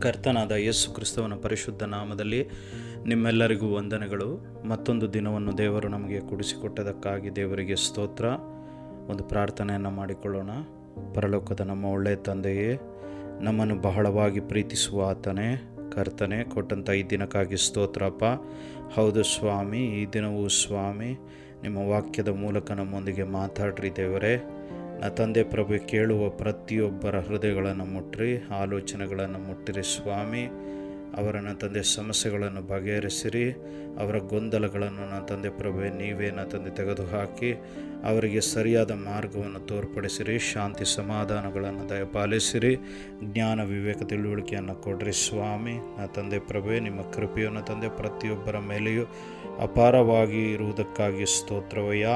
ಕರ್ತನಾದ ಯೇಸು ಕ್ರಿಸ್ತವನ ಪರಿಶುದ್ಧ ನಾಮದಲ್ಲಿ ನಿಮ್ಮೆಲ್ಲರಿಗೂ ವಂದನೆಗಳು. ಮತ್ತೊಂದು ದಿನವನ್ನು ದೇವರು ನಮಗೆ ಕುಡಿಸಿಕೊಟ್ಟದಕ್ಕಾಗಿ ದೇವರಿಗೆ ಸ್ತೋತ್ರ. ಒಂದು ಪ್ರಾರ್ಥನೆಯನ್ನು ಮಾಡಿಕೊಳ್ಳೋಣ. ಪರಲೋಕದ ನಮ್ಮ ಒಳ್ಳೆಯ ತಂದೆಯೇ, ನಮ್ಮನ್ನು ಬಹಳವಾಗಿ ಪ್ರೀತಿಸುವ ಆತನೇ, ಕರ್ತನೆ, ಕೊಟ್ಟಂಥ ಈ ದಿನಕ್ಕಾಗಿ ಸ್ತೋತ್ರಪ್ಪ. ಹೌದು ಸ್ವಾಮಿ, ಈ ದಿನವೂ ಸ್ವಾಮಿ, ನಿಮ್ಮ ವಾಕ್ಯದ ಮೂಲಕ ನಮ್ಮೊಂದಿಗೆ ಮಾತಾಡ್ರಿ ದೇವರೇ. ನಾ ತಂದೆ ಪ್ರಭು ಕೇಳುವ ಪ್ರತಿಯೊಬ್ಬರ ಹೃದಯಗಳನ್ನು ಮುಟ್ಟಿರಿ ಆಲೋಚನೆಗಳನ್ನು ಮುಟ್ಟಿರಿ ಸ್ವಾಮಿ. ಅವರ ನನ್ನ ತಂದೆ ಸಮಸ್ಯೆಗಳನ್ನು ಬಗೆಹರಿಸಿರಿ. ಅವರ ಗೊಂದಲಗಳನ್ನು ನನ್ನ ತಂದೆ ಪ್ರಭು ನೀವೇ ನನ್ನ ತಂದೆ ತೆಗೆದುಹಾಕಿ, ಅವರಿಗೆ ಸರಿಯಾದ ಮಾರ್ಗವನ್ನು ತೋರ್ಪಡಿಸಿರಿ. ಶಾಂತಿ ಸಮಾಧಾನಗಳನ್ನು ದಯಪಾಲಿಸಿರಿ. ಜ್ಞಾನ ವಿವೇಕ ತಿಳುವಳಿಕೆಯನ್ನು ಕೊಡ್ರಿ ಸ್ವಾಮಿ. ನನ್ನ ತಂದೆ ಪ್ರಭೆ ನಿಮ್ಮ ಕೃಪೆಯನ್ನು ತಂದೆ ಪ್ರತಿಯೊಬ್ಬರ ಮೇಲೆಯೂ ಅಪಾರವಾಗಿ ಇರುವುದಕ್ಕಾಗಿ ಸ್ತೋತ್ರವಯ್ಯ.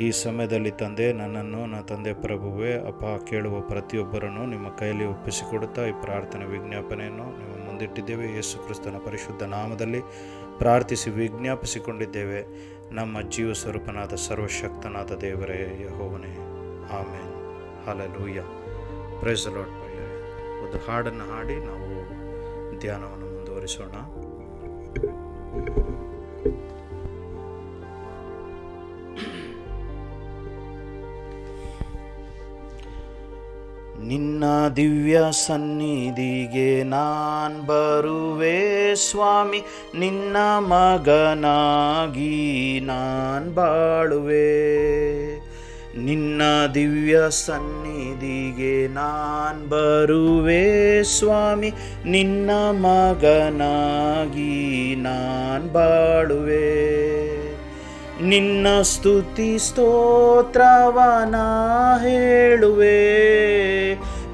ಈ ಸಮಯದಲ್ಲಿ ತಂದೆ ನನ್ನನ್ನು, ನನ್ನ ತಂದೆ ಪ್ರಭುವೆ, ಅಪ್ಪ, ಕೇಳುವ ಪ್ರತಿಯೊಬ್ಬರನ್ನು ನಿಮ್ಮ ಕೈಯಲ್ಲಿ ಒಪ್ಪಿಸಿಕೊಡುತ್ತಾ ಈ ಪ್ರಾರ್ಥನೆ ವಿಜ್ಞಾಪನೆಯನ್ನು ನಿಮ್ಮ ಮುಂದಿಟ್ಟಿದ್ದೇವೆ. ಯೇಸು ಕ್ರಿಸ್ತನ ಪರಿಶುದ್ಧ ನಾಮದಲ್ಲಿ ಪ್ರಾರ್ಥಿಸಿ ವಿಜ್ಞಾಪಿಸಿಕೊಂಡಿದ್ದೇವೆ. ನಮ್ಮ ಜೀವ ಸ್ವರೂಪನಾದ ಸರ್ವಶಕ್ತನಾದ ದೇವರೇ ಯಹೋವನೇ. ಆಮೇನ್. ಲೂಯ್ಯ ಪ್ರೈಸ್ ಲಾಟ್ ಒಂದು ಹಾಡನ್ನು ಹಾಡಿ, ನಾವು ಧ್ಯಾನವನ್ನು ಮುಂದುವರಿಸೋಣ. ನಿನ್ನ ದಿವ್ಯ ಸನ್ನಿಧಿಗೆ ನಾನ್ ಬರುವೆ ಸ್ವಾಮಿ, ನಿನ್ನ ಮಗನಾಗಿ ನಾನ್ ಬಾಳುವೆ. ನಿನ್ನ ದಿವ್ಯ ಸನ್ನಿಧಿಗೆ ನಾನ್ ಬರುವೆ ಸ್ವಾಮಿ, ನಿನ್ನ ಮಗನಾಗಿ ನಾನ್ ಬಾಳುವೆ. ನಿನ್ನ ಸ್ತುತಿ ಸ್ತೋತ್ರವನ ಹೇಳುವೆ.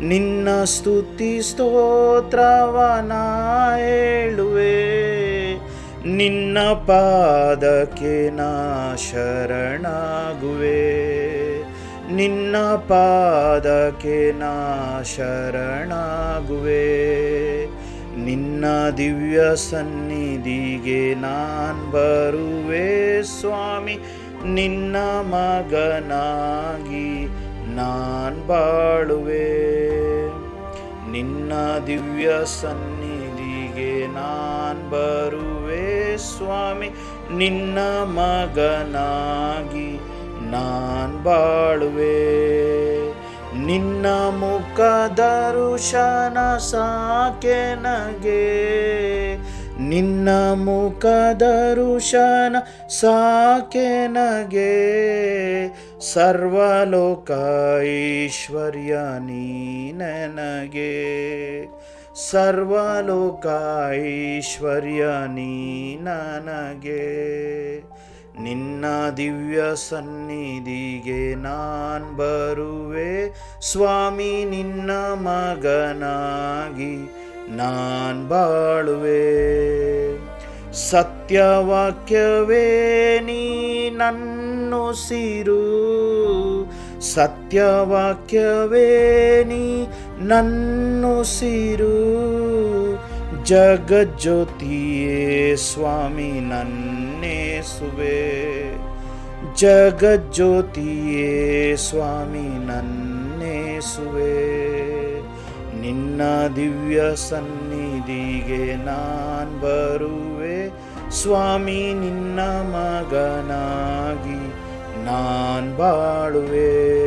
ನಿನ್ನ ಸ್ತುತಿ ಸ್ತೋತ್ರವನ ಹೇಳುವೆ. ನಿನ್ನ ಪಾದಕ್ಕೆ ನಾ ಶರಣಾಗುವೆ. ನಿನ್ನ ಪಾದಕ್ಕೆ ನಾ ಶರಣಾಗುವೆ. ನಿನ್ನ ದಿವ್ಯ ಸನ್ನಿಧಿಗೆ ನಾನು ಬರುವೆ ಸ್ವಾಮಿ. ನಿನ್ನ ಮಗನಾಗಿ ನಾನು ಬಾಳುವೆ. ನಿನ್ನ ದಿವ್ಯ ಸನ್ನಿಧಿಗೆ ನಾನು ಬರುವೆ ಸ್ವಾಮಿ. ನಿನ್ನ ಮಗನಾಗಿ ನಾನು ಬಾಳುವೆ. ನಿನ್ನ ಮುಖ ದರುಶನ ಸಾಕೆ ನಗೆ. ನಿನ್ನ ಮುಖ ದರುಶನ ಸಾಕೆನಗೆ ಸರ್ವಲೋಕ ಐಶ್ವರ್ಯ ನೀನಗೆ. ಸರ್ವಲೋಕ ಐಶ್ವರ್ಯ ನನಗೆ. ನಿನ್ನ ದಿವ್ಯ ಸನ್ನಿಧಿಗೆ ನಾನ್ ಬರುವೆ. ಸ್ವಾಮಿ, ನಿನ್ನ ಮಗನಾಗಿ ನಾನ್ ಬಾಳುವೆ. ಸತ್ಯವಾಕ್ಯವೇ, ನೀ ನನ್ನುಸಿರು ಸತ್ಯವಾಕ್ಯವೇ, ನೀ ನನ್ನುಸಿರು ಜಗಜ್ಯೋತಿಯೇ, ಸ್ವಾಮಿ ನನ್ನೇಸುವೆ ಜಗಜ್ಯೋತಿಯೇ ಸ್ವಾಮಿ ನನ್ನೇಸುವೆ. ನಿನ್ನ ದಿವ್ಯ ಸನ್ನಿಧಿಗೆ ನಾನ್ ಬರುವೆ. ಸ್ವಾಮಿ ನಿನ್ನ ಮಗನಾಗಿ ನಾನ್ ಬಾಳುವೆ.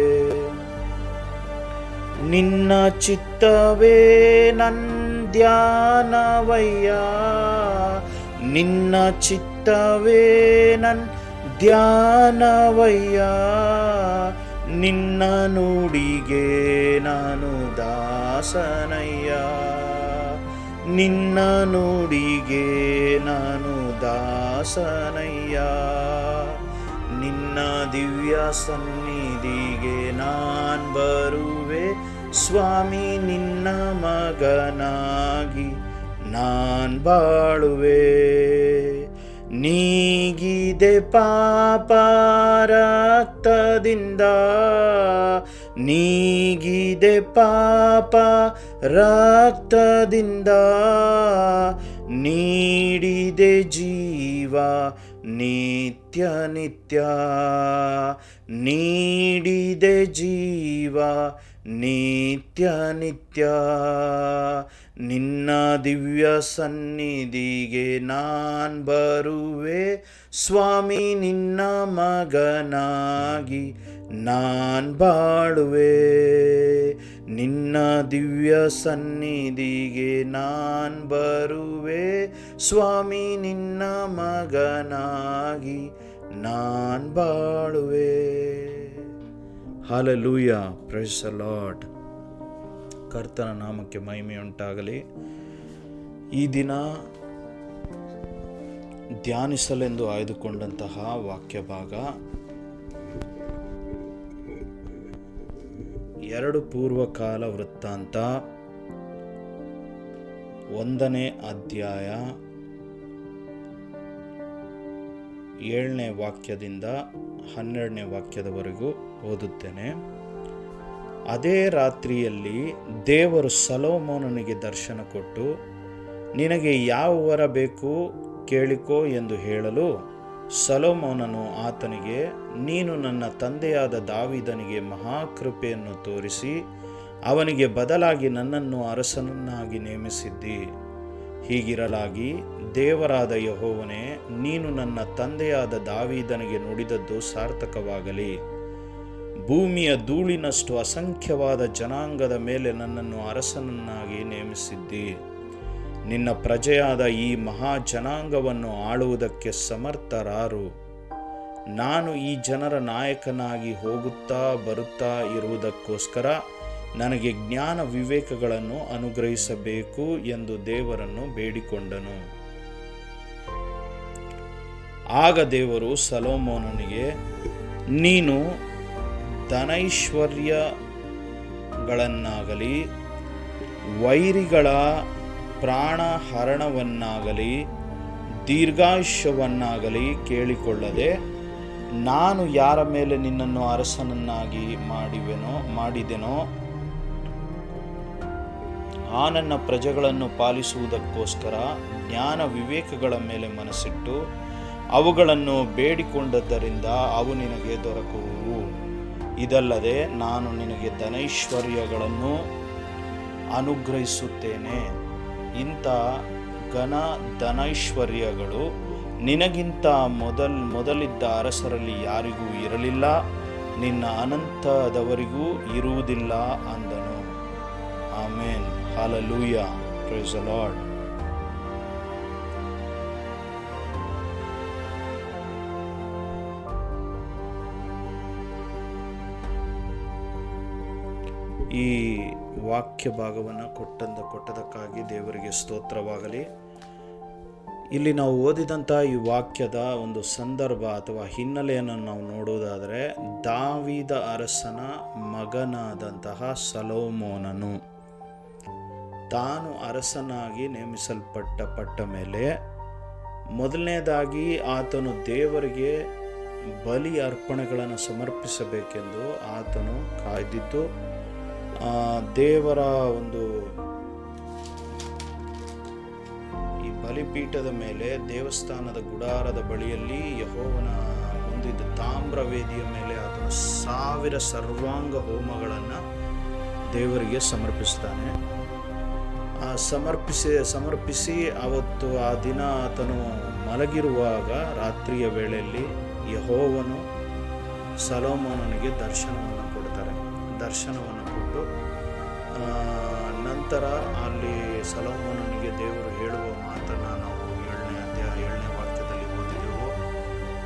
ನಿನ್ನ ಚಿತ್ತವೇ ನನ್ನ ಧ್ಯಾನವಯ್ಯ. ನಿನ್ನ ಚಿತ್ತವೇ ಧ್ಯಾನವಯ್ಯ. ನಿನ್ನ ನುಡಿಗೆ ನಾನು ದಾಸನಯ್ಯ. ನಿನ್ನ ನುಡಿಗೆ ನಾನು ದಾಸನಯ್ಯ. ನಿನ್ನ ದಿವ್ಯ ಸನ್ನಿಧಿಗೆ ನಾನ್ ಬರುವೆ. ಸ್ವಾಮಿ, ನಿನ್ನ ಮಗನಾಗಿ ನಾನ್ ಬಾಳುವೆ. ನೀಗಿದೆ ಪಾಪ ರಕ್ತದಿಂದ ನೀಗಿದೆ ಪಾಪ ರಕ್ತದಿಂದ ನೀಡಿದೆ ಜೀವ ನಿತ್ಯ ನಿತ್ಯ. ನೀಡಿದೆ ಜೀವ ನಿತ್ಯ ನಿತ್ಯ. ನಿನ್ನ ದಿವ್ಯ ಸನ್ನಿಧಿಗೆ ನಾನ್ ಬರುವೆ. ಸ್ವಾಮಿ, ನಿನ್ನ ಮಗನಾಗಿ ನಾನ್ ಬಾಳುವೆ. ನಿನ್ನ ದಿವ್ಯ ಸನ್ನಿಧಿಗೆ ನಾನ್ ಬರುವೆ. ಸ್ವಾಮಿ, ನಿನ್ನ ಮಗನಾಗಿ ನಾನ್ ಬಾಳುವೆ. ಹಾಲಲೂಯ ಪ್ರೆಸ್ ಲಾರ್ಡ್ ಕರ್ತನ ನಾಮಕ್ಕೆ ಮಹಿಮೆಯುಂಟಾಗಲಿ. ಈ ದಿನ ಧ್ಯಾನಿಸಲೆಂದು ಆಯ್ದುಕೊಂಡಂತಹ ವಾಕ್ಯ ಭಾಗ ಎರಡು ಪೂರ್ವಕಾಲ ವೃತ್ತಾಂತ, ಒಂದನೇ ಅಧ್ಯಾಯ, ಏಳನೇ ವಾಕ್ಯದಿಂದ ಹನ್ನೆರಡನೇ ವಾಕ್ಯದವರೆಗೂ ಓದುತ್ತೇನೆ. ಅದೇ ರಾತ್ರಿಯಲ್ಲಿ ದೇವರು ಸಲೋಮೋನನಿಗೆ ದರ್ಶನ ಕೊಟ್ಟು, ನಿನಗೆ ಯಾವ ವರ ಬೇಕು ಕೇಳಿಕೋ ಎಂದು ಹೇಳಲು ಸಲೋಮೋನನು ಆತನಿಗೆ, ನೀನು ನನ್ನ ತಂದೆಯಾದ ದಾವಿದನಿಗೆ ಮಹಾಕೃಪೆಯನ್ನು ತೋರಿಸಿ, ಅವನಿಗೆ ಬದಲಾಗಿ ನನ್ನನ್ನು ಅರಸನನ್ನಾಗಿ ನೇಮಿಸಿದ್ದಿ. ಹೀಗಿರಲಾಗಿ ದೇವರಾದ ಯಹೋವನೇ, ನೀನು ನನ್ನ ತಂದೆಯಾದ ದಾವಿದನಿಗೆ ನುಡಿದದ್ದು ಸಾರ್ಥಕವಾಗಲಿ. ಭೂಮಿಯ ಧೂಳಿನಷ್ಟು ಅಸಂಖ್ಯವಾದ ಜನಾಂಗದ ಮೇಲೆ ನನ್ನನ್ನು ಅರಸನನ್ನಾಗಿ ನೇಮಿಸಿದ್ದಿ. ನಿನ್ನ ಪ್ರಜೆಯಾದ ಈ ಮಹಾ ಜನಾಂಗವನ್ನು ಆಳುವುದಕ್ಕೆ ಸಮರ್ಥರಾರು. ನಾನು ಈ ಜನರ ನಾಯಕನಾಗಿ ಹೋಗುತ್ತಾ ಬರುತ್ತಾ ಇರುವುದಕ್ಕೋಸ್ಕರ ನನಗೆ ಜ್ಞಾನ ವಿವೇಕಗಳನ್ನು ಅನುಗ್ರಹಿಸಬೇಕು ಎಂದು ದೇವರನ್ನು ಬೇಡಿಕೊಂಡನು. ಆಗ ದೇವರು ಸಲೋಮೋನನಿಗೆ, ನೀನು ಧನೈಶ್ವರ್ಯಗಳನ್ನಾಗಲಿ, ವೈರಿಗಳ ಪ್ರಾಣಹರಣವನ್ನಾಗಲಿ, ದೀರ್ಘಾಯುಷ್ಯವನ್ನಾಗಲಿ ಕೇಳಿಕೊಳ್ಳದೆ ನಾನು ಯಾರ ಮೇಲೆ ನಿನ್ನನ್ನು ಅರಸನನ್ನಾಗಿ ಮಾಡಿವೆನೋ, ಮಾಡಿದೆನೋ, ಆ ನನ್ನ ಪ್ರಜೆಗಳನ್ನು ಪಾಲಿಸುವುದಕ್ಕೋಸ್ಕರ ಜ್ಞಾನ ವಿವೇಕಗಳ ಮೇಲೆ ಮನಸ್ಸಿಟ್ಟು ಅವುಗಳನ್ನು ಬೇಡಿಕೊಂಡದ್ದರಿಂದ ಅವು ನಿನಗೆ ದೊರಕುವು. ಇದಲ್ಲದೆ ನಾನು ನಿನಗೆ ಧನೈಶ್ವರ್ಯಗಳನ್ನು ಅನುಗ್ರಹಿಸುತ್ತೇನೆ. ಇಂಥ ಘನ ಧನೈಶ್ವರ್ಯಗಳು ನಿನಗಿಂತ ಮೊದಲ್, ಮೊದಲಿದ್ದ ಅರಸರಲ್ಲಿ ಯಾರಿಗೂ ಇರಲಿಲ್ಲ, ನಿನ್ನ ಅನಂತದವರಿಗೂ ಇರುವುದಿಲ್ಲ ಅಂದನು. ಆಮೇನ್. ಹಾಲಲೂಯ. ಪ್ರೈಸ್ ಲಾರ್ಡ್ ಈ ವಾಕ್ಯ ಭಾಗವನ್ನು ಕೊಟ್ಟಂದ ಕೊಟ್ಟದಕ್ಕಾಗಿ ದೇವರಿಗೆ ಸ್ತೋತ್ರವಾಗಲಿ. ಇಲ್ಲಿ ನಾವು ಓದಿದಂಥ ಈ ವಾಕ್ಯದ ಒಂದು ಸಂದರ್ಭ ಅಥವಾ ಹಿನ್ನೆಲೆಯನ್ನು ನಾವು ನೋಡುವುದಾದರೆ ದಾವಿದ ಅರಸನ ಮಗನಾದಂತಹ ಸಲೋಮೋನನು ತಾನು ಅರಸನಾಗಿ ನೇಮಿಸಲ್ಪಟ್ಟ ಪಟ್ಟ ಮೇಲೆ ಮೊದಲನೇದಾಗಿ ಆತನು ದೇವರಿಗೆ ಬಲಿ ಅರ್ಪಣೆಗಳನ್ನು ಸಮರ್ಪಿಸಬೇಕೆಂದು ಆತನು ಕಾಯ್ದಿದ್ದು ದೇವರ ಒಂದು ಈ ಬಲಿಪೀಠದ ಮೇಲೆ, ದೇವಸ್ಥಾನದ ಗುಡಾರದ ಬಳಿಯಲ್ಲಿ ಯಹೋವನ ಹೊಂದಿದ್ದ ತಾಮ್ರ ವೇದಿಯ ಮೇಲೆ ಆತನು ಸಾವಿರ ಸರ್ವಾಂಗ ಹೋಮಗಳನ್ನು ದೇವರಿಗೆ ಸಮರ್ಪಿಸ್ತಾನೆ. ಆ ಸಮರ್ಪಿಸಿ ಸಮರ್ಪಿಸಿ ಅವತ್ತು ಆ ದಿನ ಆತನು ಮಲಗಿರುವಾಗ ರಾತ್ರಿಯ ವೇಳೆಯಲ್ಲಿ ಯಹೋವನು ಸಲೋಮೋನನಿಗೆ ದರ್ಶನವನ್ನು ಕೊಡ್ತಾರೆ. ದರ್ಶನವನ್ನು ಕೊಟ್ಟು ನಂತರ ಅಲ್ಲಿ ಸಲೋಮನಿಗೆ ದೇವರು ಹೇಳುವ ಮಾತನ್ನು ನಾವು ಏಳನೇ ಅಧ್ಯಾಯ ಏಳನೇ ವಾಕ್ಯದಲ್ಲಿ ಓದಿದೆವು.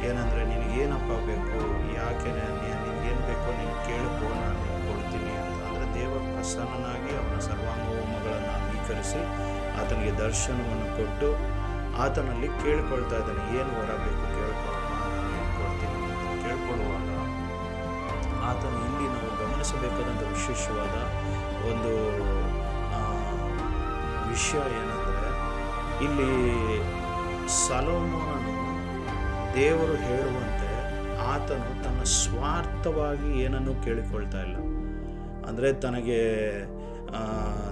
ಏನಂದರೆ, ನಿನಗೇನಪ್ಪ ಬೇಕು? ಯಾಕೆ ನಿನಗೇನು ಬೇಕೋ ನೀನು ಕೇಳಬೋ ನಾನು ಕೊಡ್ತೀನಿ ಅಂತ. ಅಂದರೆ ದೇವರ ಪ್ರಸನ್ನನಾಗಿ ಅವನ ಸರ್ವಾಂಗ ಹೋಮಗಳನ್ನು ಅಂಗೀಕರಿಸಿ ಆತನಿಗೆ ದರ್ಶನವನ್ನು ಕೊಟ್ಟು ಆತನಲ್ಲಿ ಕೇಳಿಕೊಳ್ತಾ ಇದ್ದಾನೆ. ಏನು ವರ ಬೇಕು? ಗಮನಿಸಬೇಕಾದಂಥ ವಿಶೇಷವಾದ ಒಂದು ವಿಷಯ ಏನಂದರೆ, ಇಲ್ಲಿ ಸಲೋಮೋನನು ದೇವರು ಹೇಳುವಂತೆ ಆತನು ತನ್ನ ಸ್ವಾರ್ಥವಾಗಿ ಏನನ್ನೂ ಕೇಳಿಕೊಳ್ತಾ ಇಲ್ಲ. ಅಂದರೆ ತನಗೆ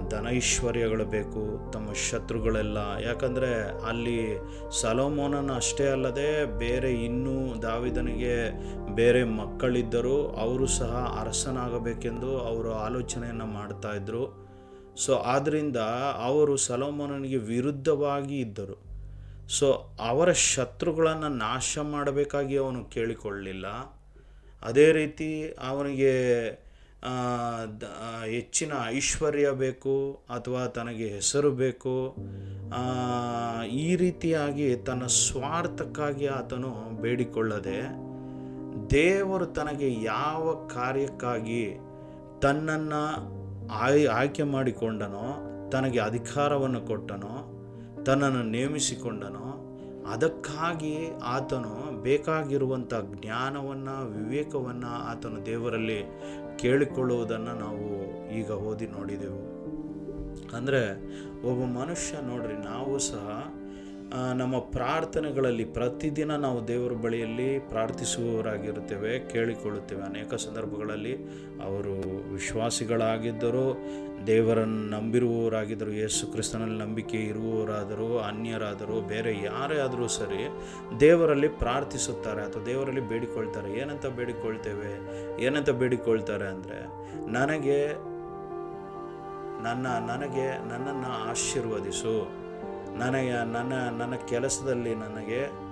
ಧನೈಶ್ವರ್ಯಗಳು ಬೇಕು, ತಮ್ಮ ಶತ್ರುಗಳೆಲ್ಲ. ಯಾಕಂದರೆ ಅಲ್ಲಿ ಸಲೋಮೋನನ ಅಷ್ಟೇ ಅಲ್ಲದೆ ಬೇರೆ ಇನ್ನೂ ದಾವಿದನಿಗೆ ಬೇರೆ ಮಕ್ಕಳಿದ್ದರು ಅವರು ಸಹ ಅರಸನಾಗಬೇಕೆಂದು ಅವರು ಆಲೋಚನೆಯನ್ನು ಮಾಡ್ತಾ ಇದ್ದರು ಸೊ ಆದ್ದರಿಂದ ಅವರು ಸಲೋಮೋನನಿಗೆ ವಿರುದ್ಧವಾಗಿ ಇದ್ದರು. ಸೊ, ಅವರ ಶತ್ರುಗಳನ್ನು ನಾಶ ಮಾಡಬೇಕಾಗಿ ಅವನು ಕೇಳಿಕೊಳ್ಳಲಿಲ್ಲ ಅದೇ ರೀತಿ ಅವನಿಗೆ ಹೆಚ್ಚಿನ ಐಶ್ವರ್ಯ ಬೇಕು ಅಥವಾ ತನಗೆ ಹೆಸರು ಬೇಕು ಈ ರೀತಿಯಾಗಿ ತನ್ನ ಸ್ವಾರ್ಥಕ್ಕಾಗಿ ಆತನು ಬೇಡಿಕೊಳ್ಳದೆ ದೇವರು ತನಗೆ ಯಾವ ಕಾರ್ಯಕ್ಕಾಗಿ ತನ್ನನ್ನು ಆಯ್, ಆಯ್ಕೆ ಮಾಡಿಕೊಂಡನೋ, ತನಗೆ ಅಧಿಕಾರವನ್ನು ಕೊಟ್ಟನೋ, ತನ್ನನ್ನು ನೇಮಿಸಿಕೊಂಡನೋ, ಅದಕ್ಕಾಗಿ ಆತನು ಬೇಕಾಗಿರುವಂಥ ಜ್ಞಾನವನ್ನು, ವಿವೇಕವನ್ನು ಆತನು ದೇವರಲ್ಲಿ ಕೇಳಿಕೊಳ್ಳುವುದನ್ನು ನಾವು ಈಗ ಓದಿ ನೋಡಿದೆವು. ಅಂದರೆ ಒಬ್ಬ ಮನುಷ್ಯ ನೋಡ್ರಿ ನಾವು ಸಹ ನಮ್ಮ ಪ್ರಾರ್ಥನೆಗಳಲ್ಲಿ ಪ್ರತಿದಿನ ನಾವು ದೇವರ ಬಳಿಯಲ್ಲಿ ಪ್ರಾರ್ಥಿಸುವವರಾಗಿರುತ್ತೇವೆ, ಕೇಳಿಕೊಳ್ಳುತ್ತೇವೆ. ಅನೇಕ ಸಂದರ್ಭಗಳಲ್ಲಿ ಅವರು ವಿಶ್ವಾಸಿಗಳಾಗಿದ್ದರು, ದೇವರನ್ನು ನಂಬಿರುವವರಾಗಿದ್ದರು, ಯೇಸು ಕ್ರಿಸ್ತನಲ್ಲಿ ನಂಬಿಕೆ ಇರುವವರಾದರೂ, ಅನ್ಯರಾದರೂ, ಬೇರೆ ಯಾರೇ ಆದರೂ ಸರಿ ದೇವರಲ್ಲಿ ಪ್ರಾರ್ಥಿಸುತ್ತಾರೆ ಅಥವಾ ದೇವರಲ್ಲಿ ಬೇಡಿಕೊಳ್ತಾರೆ. ಏನಂತ ಬೇಡಿಕೊಳ್ತೇವೆ? ಏನಂತ ಬೇಡಿಕೊಳ್ತಾರೆ ಅಂದರೆ, ನನಗೆ ನನ್ನ, ನನಗೆ ನನ್ನನ್ನು ಆಶೀರ್ವದಿಸು. ನನಗೆ ನನ್ನ ನನ್ನ ಕೆಲಸದಲ್ಲಿ ನನಗೆ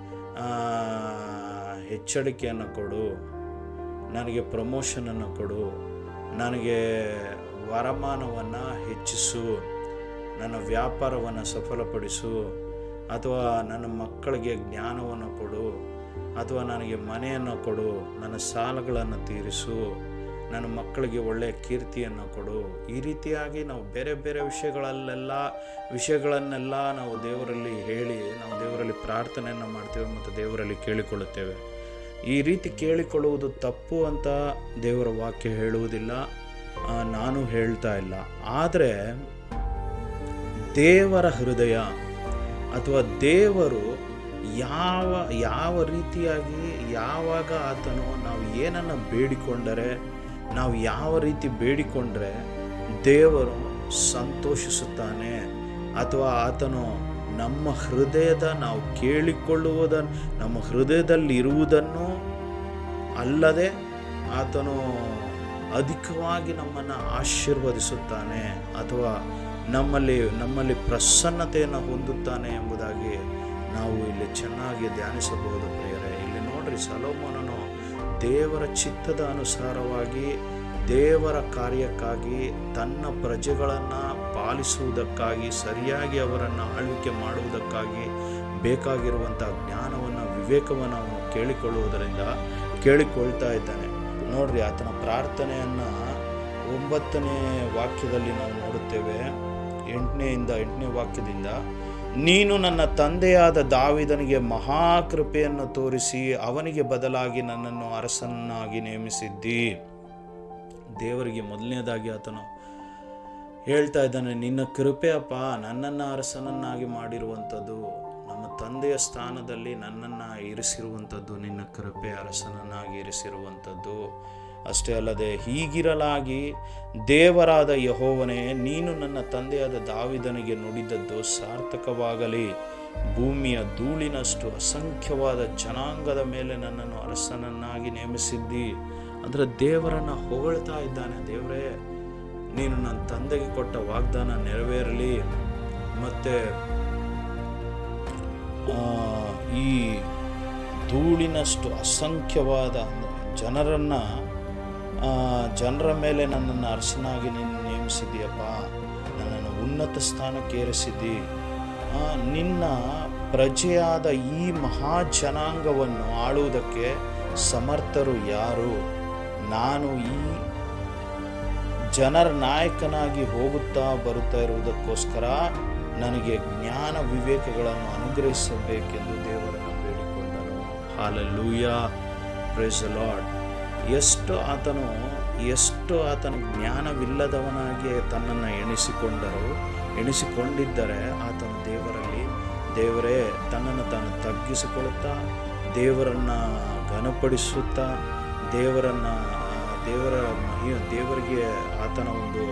ಎಚ್ಚರಿಕೆಯನ್ನು ಕೊಡು. ನನಗೆ ಪ್ರಮೋಷನನ್ನು ಕೊಡು. ನನಗೆ ವರಮಾನವನ್ನು ಹೆಚ್ಚಿಸು. ನನ್ನ ವ್ಯಾಪಾರವನ್ನು ಸಫಲಪಡಿಸು. ಅಥವಾ ನನ್ನ ಮಕ್ಕಳಿಗೆ ಜ್ಞಾನವನ್ನು ಕೊಡು. ಅಥವಾ ನನಗೆ ಮನೆಯನ್ನು ಕೊಡು. ನನ್ನ ಸಾಲಗಳನ್ನು ತೀರಿಸು. ನನ್ನ ಮಕ್ಕಳಿಗೆ ಒಳ್ಳೆಯ ಕೀರ್ತಿಯನ್ನು ಕೊಡು. ಈ ರೀತಿಯಾಗಿ ನಾವು ಬೇರೆ ಬೇರೆ ವಿಷಯಗಳಲ್ಲೆಲ್ಲ, ವಿಷಯಗಳನ್ನೆಲ್ಲ ನಾವು ದೇವರಲ್ಲಿ ಹೇಳಿ, ನಾವು ದೇವರಲ್ಲಿ ಪ್ರಾರ್ಥನೆಯನ್ನು ಮಾಡ್ತೇವೆ ಮತ್ತು ದೇವರಲ್ಲಿ ಕೇಳಿಕೊಳ್ಳುತ್ತೇವೆ. ಈ ರೀತಿ ಕೇಳಿಕೊಳ್ಳುವುದು ತಪ್ಪು ಅಂತ ದೇವರ ವಾಕ್ಯ ಹೇಳುವುದಿಲ್ಲ ನಾನು ಹೇಳ್ತಾ ಇಲ್ಲ. ಆದರೆ ದೇವರ ಹೃದಯ ಅಥವಾ ದೇವರು ಯಾವ ಯಾವ ರೀತಿಯಾಗಿ ಯಾವಾಗ ಆತನು ನಾವು ಏನನ್ನು ಬೇಡಿಕೊಂಡರೆ ನಾವು ಯಾವ ರೀತಿ ಬೇಡಿಕೊಂಡ್ರೆ ದೇವರು ಸಂತೋಷಿಸುತ್ತಾನೆ. ಅಥವಾ ಆತನು ನಮ್ಮ ಹೃದಯದ ನಾವು ಕೇಳಿಕೊಳ್ಳುವುದನ್ನು ನಮ್ಮ ಹೃದಯದಲ್ಲಿ ಇರುವುದನ್ನು ಅಲ್ಲದೆ ಆತನು ಅಧಿಕವಾಗಿ ನಮ್ಮನ್ನು ಆಶೀರ್ವದಿಸುತ್ತಾನೆ ಅಥವಾ ನಮ್ಮಲ್ಲಿ ನಮ್ಮಲ್ಲಿ ಪ್ರಸನ್ನತೆಯನ್ನು ಹೊಂದುತ್ತಾನೆ ಎಂಬುದಾಗಿ ನಾವು ಇಲ್ಲಿ ಚೆನ್ನಾಗಿ ಧ್ಯಾನಿಸಬಹುದು ಪ್ರಿಯರೇ. ಇಲ್ಲಿ ನೋಡ್ರಿ, ಸಲೋಮೋನನು ದೇವರ ಚಿತ್ತದ ಅನುಸಾರವಾಗಿ ದೇವರ ಕಾರ್ಯಕ್ಕಾಗಿ ತನ್ನ ಪ್ರಜೆಗಳನ್ನು ಪಾಲಿಸುವುದಕ್ಕಾಗಿ, ಸರಿಯಾಗಿ ಅವರನ್ನು ಆಳ್ವಿಕೆ ಮಾಡುವುದಕ್ಕಾಗಿ ಬೇಕಾಗಿರುವಂಥ ಜ್ಞಾನವನ್ನು, ವಿವೇಕವನ್ನು ಅವನು ಕೇಳಿಕೊಳ್ಳುವುದರಿಂದ ಕೇಳಿಕೊಳ್ತಾ ಇದ್ದಾನೆ. ನೋಡ್ರಿ, ಆತನ ಪ್ರಾರ್ಥನೆಯನ್ನು ಒಂಬತ್ತನೇ ವಾಕ್ಯದಲ್ಲಿ ನಾವು ನೋಡುತ್ತೇವೆ. ಎಂಟನೆಯಿಂದ ಎಂಟನೇ ವಾಕ್ಯದಿಂದ ನೀನು ನನ್ನ ತಂದೆಯಾದ ದಾವಿದನಿಗೆ ಮಹಾಕೃಪೆಯನ್ನು ತೋರಿಸಿ ಅವನಿಗೆ ಬದಲಾಗಿ ನನ್ನನ್ನು ಅರಸನ್ನಾಗಿ ನೇಮಿಸಿದ್ದಿ. ದೇವರಿಗೆ ಮೊದಲನೇದಾಗಿ ಆತನು ಹೇಳ್ತಾ ಇದ್ದಾನೆ, ನಿನ್ನ ಕೃಪೆಯಪ್ಪ ನನ್ನನ್ನು ಅರಸನನ್ನಾಗಿ ಮಾಡಿರುವಂಥದ್ದು, ನಮ್ಮ ತಂದೆಯ ಸ್ಥಾನದಲ್ಲಿ ನನ್ನನ್ನು ಇರಿಸಿರುವಂಥದ್ದು, ನಿನ್ನ ಕೃಪೆ ಅರಸನನ್ನಾಗಿ ಇರಿಸಿರುವಂಥದ್ದು. ಅಷ್ಟೇ ಅಲ್ಲದೆ ಹೀಗಿರಲಾಗಿ ದೇವರಾದ ಯಹೋವನೇ, ನೀನು ನನ್ನ ತಂದೆಯಾದ ದಾವಿದನಿಗೆ ನುಡಿದದ್ದು ಸಾರ್ಥಕವಾಗಲಿ. ಭೂಮಿಯ ಧೂಳಿನಷ್ಟು ಅಸಂಖ್ಯವಾದ ಜನಾಂಗದ ಮೇಲೆ ನನ್ನನ್ನು ಅರಸನನ್ನಾಗಿ ನೇಮಿಸಿದ್ದಿ. ಅಂದರೆ ದೇವರನ್ನು ಹೊಗಳ್ತಾ ಇದ್ದಾನೆ ದೇವರೇ, ನೀನು ನನ್ನ ತಂದೆಗೆ ಕೊಟ್ಟ ವಾಗ್ದಾನ ನೆರವೇರಲಿ. ಮತ್ತು ಈ ಧೂಳಿನಷ್ಟು ಅಸಂಖ್ಯವಾದ ಜನರನ್ನು ಜನರ ಮೇಲೆ ನನ್ನನ್ನು ಅರಸನಾಗಿ ನೀನು ನೇಮಿಸಿದ್ದೀಯಪ್ಪ. ನನ್ನನ್ನು ಉನ್ನತ ಸ್ಥಾನಕ್ಕೆ ಏರಿಸಿದ್ದಿ. ನಿನ್ನ ಪ್ರಜೆಯಾದ ಈ ಮಹಾ ಜನಾಂಗವನ್ನು ಆಳುವುದಕ್ಕೆ ಸಮರ್ಥರು ಯಾರು? ನಾನು ಈ ಜನರ ನಾಯಕನಾಗಿ ಹೋಗುತ್ತಾ ಬರುತ್ತಾ ಇರುವುದಕ್ಕೋಸ್ಕರ ನನಗೆ ಜ್ಞಾನ ವಿವೇಕಗಳನ್ನು ಅನುಗ್ರಹಿಸಬೇಕೆಂದು ದೇವರನ್ನು ಬೇಡಿಕೊಂಡನು. ಹಾಲಲ್ಲೂಯ ಪ್ರೇಸ್ ಲಾರ್ಡ್ ಎಷ್ಟು ಆತನು, ಎಷ್ಟು ಆತನ ಜ್ಞಾನವಿಲ್ಲದವನಾಗಿ ತನ್ನನ್ನು ಎಣಿಸಿಕೊಂಡರು, ಎಣಿಸಿಕೊಂಡಿದ್ದರೆ ಆತನು ದೇವರಲ್ಲಿ, ದೇವರೇ ತನ್ನನ್ನು ತಾನು ತಗ್ಗಿಸಿಕೊಳ್ಳುತ್ತಾ, ದೇವರನ್ನು ಘನಪಡಿಸುತ್ತಾ, ದೇವರನ್ನು, ದೇವರ ಮಹಿಯ ದೇವರಿಗೆ ಆತನ ಒಂದು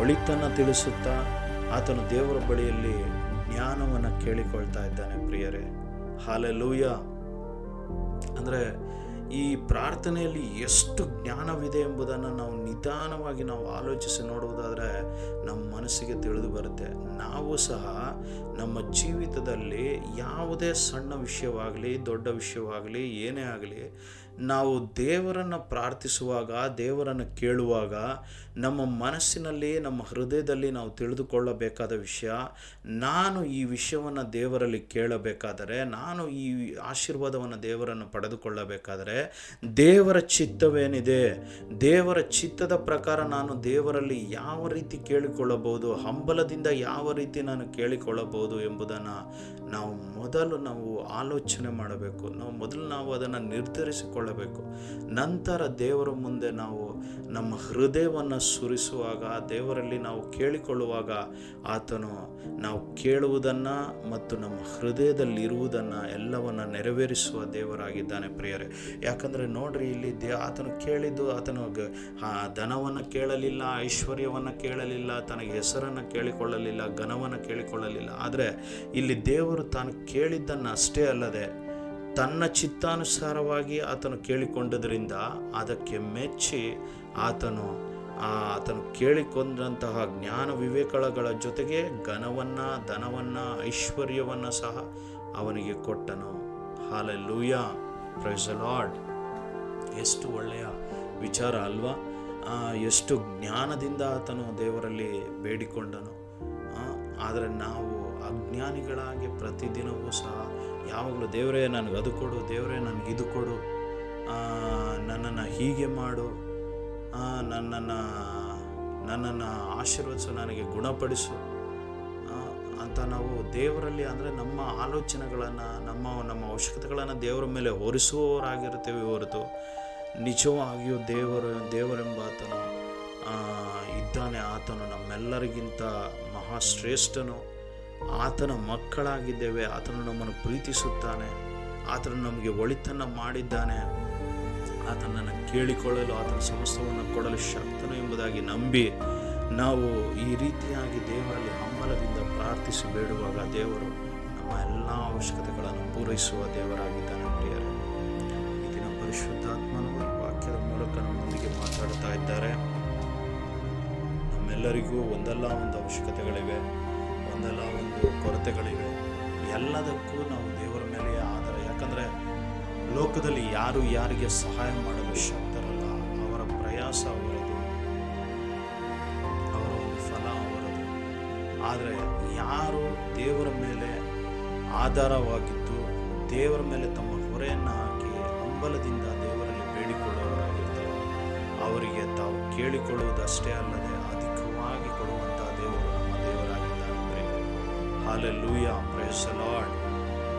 ಒಳಿತನ್ನು ತಿಳಿಸುತ್ತಾ, ಆತನು ದೇವರ ಬಳಿಯಲ್ಲಿ ಜ್ಞಾನವನ್ನು ಕೇಳಿಕೊಳ್ತಾ ಇದ್ದಾನೆ ಪ್ರಿಯರೇ. ಹಾಲೆಲೂಯ. ಅಂದರೆ ಈ ಪ್ರಾರ್ಥನೆಯಲ್ಲಿ ಎಷ್ಟು ಜ್ಞಾನವಿದೆ ಎಂಬುದನ್ನು ನಾವು ನಿಧಾನವಾಗಿ ನಾವು ಆಲೋಚಿಸಿ ನೋಡುವುದಾದರೆ ನಮ್ಮ ಮನಸ್ಸಿಗೆ ತಿಳಿದು ಬರುತ್ತೆ. ನಾವು ಸಹ ನಮ್ಮ ಜೀವಿತದಲ್ಲಿ ಯಾವುದೇ ಸಣ್ಣ ವಿಷಯವಾಗಲಿ, ದೊಡ್ಡ ವಿಷಯವಾಗಲಿ, ಏನೇ ಆಗಲಿ ನಾವು ದೇವರನ್ನು ಪ್ರಾರ್ಥಿಸುವಾಗ, ದೇವರನ್ನು ಕೇಳುವಾಗ, ನಮ್ಮ ಮನಸ್ಸಿನಲ್ಲಿ ನಮ್ಮ ಹೃದಯದಲ್ಲಿ ನಾವು ತಿಳಿದುಕೊಳ್ಳಬೇಕಾದ ವಿಷಯ, ನಾನು ಈ ವಿಷಯವನ್ನು ದೇವರಲ್ಲಿ ಕೇಳಬೇಕಾದರೆ, ನಾನು ಈ ಆಶೀರ್ವಾದವನ್ನು ದೇವರನ್ನು ಪಡೆದುಕೊಳ್ಳಬೇಕಾದರೆ, ದೇವರ ಚಿತ್ತವೇನಿದೆ? ದೇವರ ಚಿತ್ತದ ಪ್ರಕಾರ ನಾನು ದೇವರಲ್ಲಿ ಯಾವ ರೀತಿ ಕೇಳಿಕೊಳ್ಳಬಹುದು? ಹಂಬಲದಿಂದ ಯಾವ ರೀತಿ ನಾನು ಕೇಳಿಕೊಳ್ಳಬಹುದು ಎಂಬುದನ್ನು ನಾವು ಮೊದಲು ನಾವು ಆಲೋಚನೆ ಮಾಡಬೇಕು. ನಾವು ಮೊದಲು ನಾವು ಅದನ್ನು ನಿರ್ಧರಿಸಿಕೊಳ್ಳಬೇಕು ನಂತರ ದೇವರ ಮುಂದೆ ನಾವು ನಮ್ಮ ಹೃದಯವನ್ನು ಸುರಿಸುವಾಗ, ದೇವರಲ್ಲಿ ನಾವು ಕೇಳಿಕೊಳ್ಳುವಾಗ ಆತನು ನಾವು ಕೇಳುವುದನ್ನು ಮತ್ತು ನಮ್ಮ ಹೃದಯದಲ್ಲಿರುವುದನ್ನು ಎಲ್ಲವನ್ನು ನೆರವೇರಿಸುವ ದೇವರಾಗಿದ್ದಾನೆ ಪ್ರಿಯರೇ. ಯಾಕಂದರೆ ನೋಡ್ರಿ ಇಲ್ಲಿ ದೇ, ಆತನು ಕೇಳಿದ್ದು ಆತನು ಧನವನ್ನು ಕೇಳಲಿಲ್ಲ, ಐಶ್ವರ್ಯವನ್ನು ಕೇಳಲಿಲ್ಲ, ತನಗೆ ಹೆಸರನ್ನು ಕೇಳಿಕೊಳ್ಳಲಿಲ್ಲ, ಘನವನ್ನು ಕೇಳಿಕೊಳ್ಳಲಿಲ್ಲ. ಆದರೆ ಇಲ್ಲಿ ದೇವರು ತಾನು ಕೇಳಿದ್ದನ್ನು ಅಷ್ಟೇ ಅಲ್ಲದೆ ತನ್ನ ಚಿತ್ತಾನುಸಾರವಾಗಿ ಆತನು ಕೇಳಿಕೊಂಡದರಿಂದ ಅದಕ್ಕೆ ಮೆಚ್ಚಿ ಆತನು ಆತನು ಕೇಳಿಕೊಂಡಂತಹ ಜ್ಞಾನ ವಿವೇಕಗಳ ಜೊತೆಗೆ ಘನವನ್ನು, ಧನವನ್ನು, ಐಶ್ವರ್ಯವನ್ನು ಸಹ ಅವನಿಗೆ ಕೊಟ್ಟನು. ಹಾಲೆ ಪ್ರೈಸ್ ಲಾರ್ಡ್ ಎಷ್ಟು ಒಳ್ಳೆಯ ವಿಚಾರ ಅಲ್ವಾ? ಎಷ್ಟು ಜ್ಞಾನದಿಂದ ಆತನು ದೇವರಲ್ಲಿ ಬೇಡಿಕೊಂಡನು. ಆದರೆ ನಾವು ಅಜ್ಞಾನಿಗಳಾಗಿ ಪ್ರತಿದಿನವೂ ಸಹ ಯಾವಾಗಲೂ ದೇವರೇ ನನಗೆ ಅದು ಕೊಡು ದೇವರೇ ನನಗೆ ಇದು ಕೊಡು. ನನ್ನನ್ನು ಹೀಗೆ ಮಾಡು. ನನ್ನನ್ನು ನನ್ನನ್ನು ಆಶೀರ್ವದಿಸು ನನಗೆ ಗುಣಪಡಿಸು. ಅಂತ ನಾವು ದೇವರಲ್ಲಿ ಅಂದರೆ ನಮ್ಮ ಆಲೋಚನೆಗಳನ್ನು ನಮ್ಮ ನಮ್ಮ ಅವಶ್ಯಕತೆಗಳನ್ನು ದೇವರ ಮೇಲೆ ಹೊರಿಸುವವರಾಗಿರುತ್ತೇವೆ ಹೊರತು ನಿಜವಾಗಿಯೂ ದೇವರು ದೇವರೆಂಬ ಆತನು ಆ, ಇದ್ದಾನೆ ಆತನು ನಮ್ಮೆಲ್ಲರಿಗಿಂತ ಮಹಾಶ್ರೇಷ್ಠನು. ಆತನ ಮಕ್ಕಳಾಗಿದ್ದೇವೆ. ಆತನು ನಮ್ಮನ್ನು ಪ್ರೀತಿಸುತ್ತಾನೆ. ಆತನು ನಮಗೆ ಒಳಿತನ್ನ ಮಾಡಿದ್ದಾನೆ. ಆತನನ್ನು ಕೇಳಿಕೊಳ್ಳಲು, ಆತನ ಸಮಸ್ತವನ್ನು ಕೊಡಲು ಶಕ್ತನು ಎಂಬುದಾಗಿ ನಂಬಿ ನಾವು ಈ ರೀತಿಯಾಗಿ ದೇವರಲ್ಲಿ ಹಂಬಲದಿಂದ ಪ್ರಾರ್ಥಿಸಿ ಬೇಡುವಾಗ ದೇವರು ನಮ್ಮ ಎಲ್ಲ ಅವಶ್ಯಕತೆಗಳನ್ನು ಪೂರೈಸುವ ದೇವರಾಗಿದ್ದಾನೆ ಪ್ರಿಯರು. ಈ ದಿನ ಪರಿಶುದ್ಧಾತ್ಮನು ವಾಕ್ಯದ ಮೂಲಕ ನಮ್ಮೊಂದಿಗೆ ಮಾತಾಡ್ತಾ ಇದ್ದಾರೆ. ನಮ್ಮೆಲ್ಲರಿಗೂ ಒಂದಲ್ಲ ಒಂದು ಅವಶ್ಯಕತೆಗಳಿವೆ. ಒಂದಲ್ಲ ಒಂದು ಕೊರತೆಗಳಿವೆ. ಎಲ್ಲದಕ್ಕೂ ನಾವು ದೇವರ ಮೇಲೆ ಆಧಾರ. ಯಾಕಂದರೆ ಲೋಕದಲ್ಲಿ ಯಾರು ಯಾರಿಗೆ ಸಹಾಯ ಮಾಡಲು ಶಕ್ತರಲ್ಲ, ಅವರ ಪ್ರಯಾಸ ಅವರದು. ಅವರ ಒಂದು ಫಲ ಅವರದು. ಆದರೆ ಯಾರು ದೇವರ ಮೇಲೆ ಆಧಾರವಾಗಿದ್ದು, ದೇವರ ಮೇಲೆ ತಮ್ಮ ಹೊರೆಯನ್ನು ಹಾಕಿ ಹಂಬಲದಿಂದ ದೇವರಲ್ಲಿ ಬೇಡಿಕೊಳ್ಳುವವರಾಗಿರ್ತಾರೆ, ಅವರಿಗೆ ತಾವು ಕೇಳಿಕೊಳ್ಳುವುದಷ್ಟೇ ಅಲ್ಲದೆ ಹಾಲೆಲ್ಲೂಯ ಪ್ರೇಸ್ ಲಾರ್ಡ್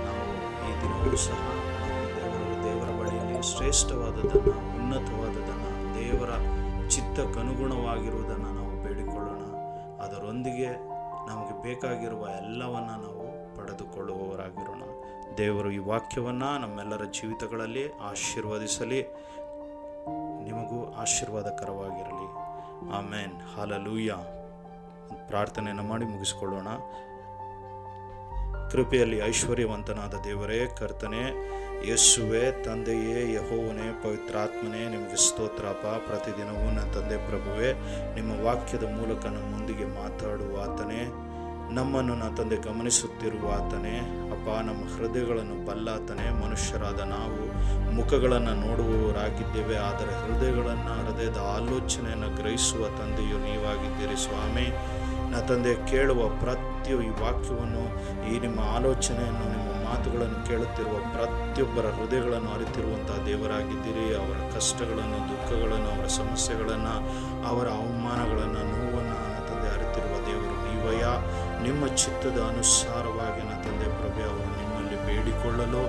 ನಾವು ಈ ದಿನವೂ ಸಹ ದೇವರು ದೇವರ ಬಳಿಯಲ್ಲಿ ಶ್ರೇಷ್ಠವಾದದನ್ನು ಉನ್ನತವಾದದನ್ನು ದೇವರ ಚಿತ್ತಕ್ಕನುಗುಣವಾಗಿರುವುದನ್ನು ನಾವು ಬೇಡಿಕೊಳ್ಳೋಣ. ಅದರೊಂದಿಗೆ ನಮಗೆ ಬೇಕಾಗಿರುವ ಎಲ್ಲವನ್ನು ನಾವು ಪಡೆದುಕೊಳ್ಳುವವರಾಗಿರೋಣ. ದೇವರು ಈ ವಾಕ್ಯವನ್ನು ನಮ್ಮೆಲ್ಲರ ಜೀವಿತಗಳಲ್ಲಿ ಆಶೀರ್ವದಿಸಲಿ. ನಿಮಗೂ ಆಶೀರ್ವಾದಕರವಾಗಿರಲಿ. ಆಮೇನ್. ಹಾಲಲೂಯ ಪ್ರಾರ್ಥನೆಯನ್ನು ಮಾಡಿ ಮುಗಿಸಿಕೊಳ್ಳೋಣ. ಕೃಪೆಯಲ್ಲಿ ಐಶ್ವರ್ಯವಂತನಾದ ದೇವರೇ, ಕರ್ತನೆ, ಯೇಸುವೆ, ತಂದೆಯೇ, ಯಹೋವನೇ ಪವಿತ್ರಾತ್ಮನೇ ನಿಮಗೆ ಸ್ತೋತ್ರಪ್ಪ ಪ್ರತಿದಿನವೂ ನನ್ನ ತಂದೆ ಪ್ರಭುವೆ, ನಿಮ್ಮ ವಾಕ್ಯದ ಮೂಲಕ ನಮ್ಮೊಂದಿಗೆ ಮಾತಾಡುವ ಆತನೇ ನಮ್ಮನ್ನು ನನ್ನ ತಂದೆ ಗಮನಿಸುತ್ತಿರುವ ಆತನೇ ಅಪ್ಪ, ನಮ್ಮ ಹೃದಯಗಳನ್ನು ಬಲ್ಲಾತನೇ. ಮನುಷ್ಯರಾದ ನಾವು ಮುಖಗಳನ್ನು ನೋಡುವವರಾಗಿದ್ದೇವೆ, ಆದರೆ ಹೃದಯಗಳನ್ನು, ಹೃದಯದ ಆಲೋಚನೆಯನ್ನು ಗ್ರಹಿಸುವ ತಂದೆಯು ನೀವಾಗಿದ್ದೀರಿ ಸ್ವಾಮಿ. ನನ್ನ ತಂದೆ ಕೇಳುವ ಪ್ರತಿಯೊ ಈ ವಾಕ್ಯವನ್ನು, ಈ ನಿಮ್ಮ ಆಲೋಚನೆಯನ್ನು, ನಿಮ್ಮ ಮಾತುಗಳನ್ನು ಕೇಳುತ್ತಿರುವ ಪ್ರತಿಯೊಬ್ಬರ ಹೃದಯಗಳನ್ನು ಅರಿತಿರುವಂತಹ ದೇವರಾಗಿದ್ದೀರಿ. ಅವರ ಕಷ್ಟಗಳನ್ನು, ದುಃಖಗಳನ್ನು, ಅವರ ಸಮಸ್ಯೆಗಳನ್ನು, ಅವರ ಅವಮಾನಗಳನ್ನು, ನೋವನ್ನು ನನ್ನ ತಂದೆ ಅರಿತಿರುವ ದೇವರು ನೀವಯ ನಿಮ್ಮ ಚಿತ್ತದ ಅನುಸಾರವಾಗಿ ನನ್ನ ತಂದೆ ಪ್ರಭೆ, ಅವರು ನಿಮ್ಮಲ್ಲಿ ಬೇಡಿಕೊಳ್ಳಲು,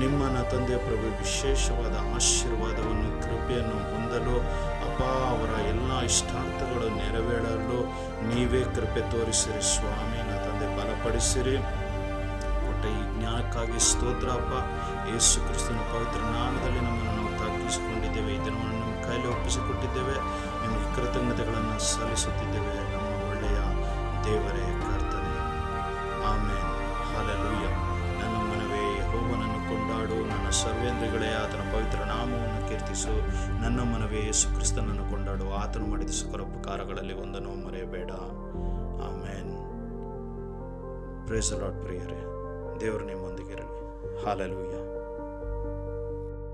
ನಿಮ್ಮ ನನ್ನ ತಂದೆ ಪ್ರಭು ವಿಶೇಷವಾದ ಆಶೀರ್ವಾದವನ್ನು, ಕೃಪೆಯನ್ನು ಹೊಂದಲು ಅಪ್ಪ ಅವರ ಎಲ್ಲ ಇಷ್ಟಾರ್ಥಗಳು ನೆರವೇರಲು ನೀವೇ ಕೃಪೆ ತೋರಿಸಿರಿ, ಸ್ವಾಮಿ, ನನ್ನ ತಂದೆ ಬಲಪಡಿಸಿರಿ. ಕೊಟ್ಟ ಈ ಜ್ಞಾನಕ್ಕಾಗಿ ಸ್ತೋತ್ರ, ಅಪ್ಪ. ಯೇಸು ಕ್ರಿಸ್ತನ ಪವಿತ್ರ ನಾಮದಲ್ಲಿ ನಮ್ಮನ್ನು ನಾವು ತಗ್ಗಿಸಿಕೊಂಡಿದ್ದೇವೆ ಇದನ್ನು ನಮ್ಮ ಕೈಲಿ ಒಪ್ಪಿಸಿಕೊಟ್ಟಿದ್ದೇವೆ. ನಿಮಗೆ ಕೃತಜ್ಞತೆಗಳನ್ನು ಸಲ್ಲಿಸುತ್ತಿದ್ದೇವೆ. ನಮ್ಮ ಒಳ್ಳೆಯ ದೇವರೇ, ಕರ್ತನೆ. ಆಮೇಲೆ ಹಾಲೆಲೂಯ ಮನವೇ ನನ್ನ ಸರ್ವೇಂದ್ರಿಗಳೇ ಆತನ ಪವಿತ್ರ ನಾಮವನ್ನು ಕೀರ್ತಿಸು. ನನ್ನ ಮನವೇ ಯೇಸು ಕ್ರಿಸ್ತನನ್ನು ಕೊಂಡಾಡು ಆತನು ಮಾಡಿದ ಸುಖರೋಪಕಾರಗಳಲ್ಲಿ ಒಂದನ್ನು ಮರೆಯಬೇಡ. ಆಮೇನ್. ಪ್ರೇಸ್ ಲಾಟ್ ಪ್ರಿಯರೇ. ದೇವರು ನಿಮ್ಮೊಂದಿಗೆ ಇರಲಿ. ಹಾಲೆಲೂಯ್ಯ